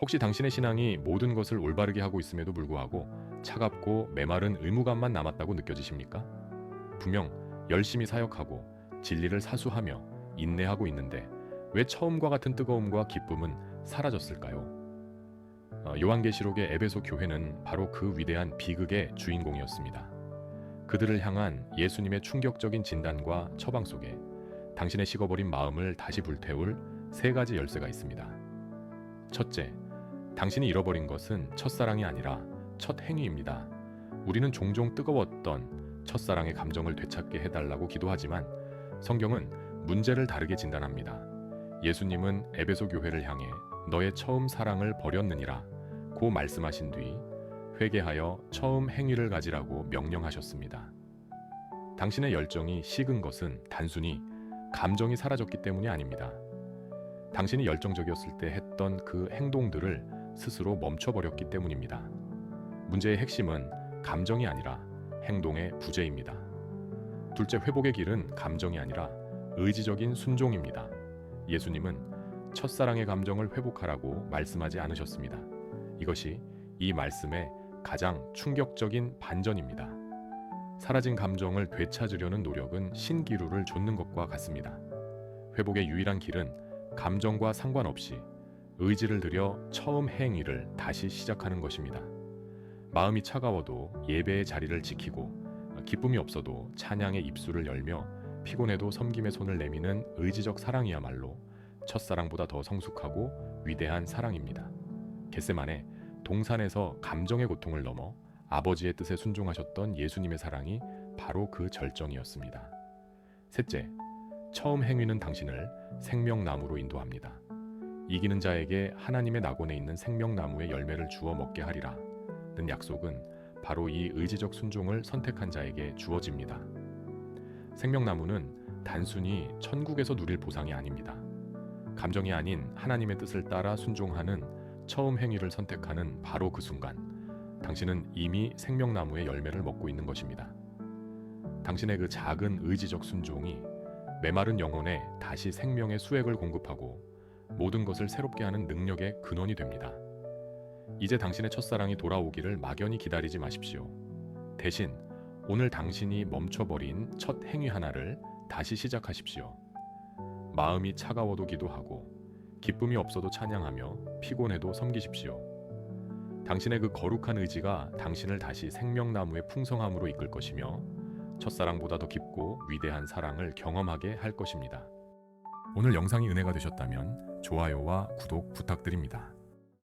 혹시 당신의 신앙이 모든 것을 올바르게 하고 있음에도 불구하고 차갑고 메마른 의무감만 남았다고 느껴지십니까? 분명 열심히 사역하고 진리를 사수하며 인내하고 있는데 왜 처음과 같은 뜨거움과 기쁨은 사라졌을까요? 어, 요한계시록의 에베소 교회는 바로 그 위대한 비극의 주인공이었습니다. 그들을 향한 예수님의 충격적인 진단과 처방 속에 당신의 식어버린 마음을 다시 불태울 세 가지 열쇠가 있습니다. 첫째, 당신이 잃어버린 것은 첫사랑이 아니라 첫 행위입니다. 우리는 종종 뜨거웠던 첫사랑의 감정을 되찾게 해달라고 기도하지만 성경은 문제를 다르게 진단합니다. 예수님은 에베소 교회를 향해 너의 처음 사랑을 버렸느니라 고 말씀하신 뒤 회개하여 처음 행위를 가지라고 명령하셨습니다. 당신의 열정이 식은 것은 단순히 감정이 사라졌기 때문이 아닙니다. 당신이 열정적이었을 때 했던 그 행동들을 스스로 멈춰버렸기 때문입니다. 문제의 핵심은 감정이 아니라 행동의 부재입니다. 둘째, 회복의 길은 감정이 아니라 의지적인 순종입니다. 예수님은 첫사랑의 감정을 회복하라고 말씀하지 않으셨습니다. 이것이 이 말씀의 가장 충격적인 반전입니다. 사라진 감정을 되찾으려는 노력은 신기루를 좇는 것과 같습니다. 회복의 유일한 길은 감정과 상관없이 의지를 들여 처음 행위를 다시 시작하는 것입니다. 마음이 차가워도 예배의 자리를 지키고 기쁨이 없어도 찬양의 입술을 열며 피곤해도 섬김의 손을 내미는 의지적 사랑이야말로 첫사랑보다 더 성숙하고 위대한 사랑입니다. 겟세만에 동산에서 감정의 고통을 넘어 아버지의 뜻에 순종하셨던 예수님의 사랑이 바로 그 절정이었습니다. 셋째, 처음 행위는 당신을 생명나무로 인도합니다. 이기는 자에게 하나님의 낙원에 있는 생명나무의 열매를 주어 먹게 하리라. 는 약속은 바로 이 의지적 순종을 선택한 자에게 주어집니다. 생명나무는 단순히 천국에서 누릴 보상이 아닙니다. 감정이 아닌 하나님의 뜻을 따라 순종하는 처음 행위를 선택하는 바로 그 순간, 당신은 이미 생명나무의 열매를 먹고 있는 것입니다. 당신의 그 작은 의지적 순종이 메마른 영혼에 다시 생명의 수액을 공급하고 모든 것을 새롭게 하는 능력의 근원이 됩니다. 이제 당신의 첫사랑이 돌아오기를 막연히 기다리지 마십시오. 대신 오늘 당신이 멈춰버린 첫 행위 하나를 다시 시작하십시오. 마음이 차가워도 기도하고 기쁨이 없어도 찬양하며 피곤해도 섬기십시오. 당신의 그 거룩한 의지가 당신을 다시 생명나무의 풍성함으로 이끌 것이며 첫사랑보다 더 깊고 위대한 사랑을 경험하게 할 것입니다. 오늘 영상이 은혜가 되셨다면 좋아요와 구독 부탁드립니다.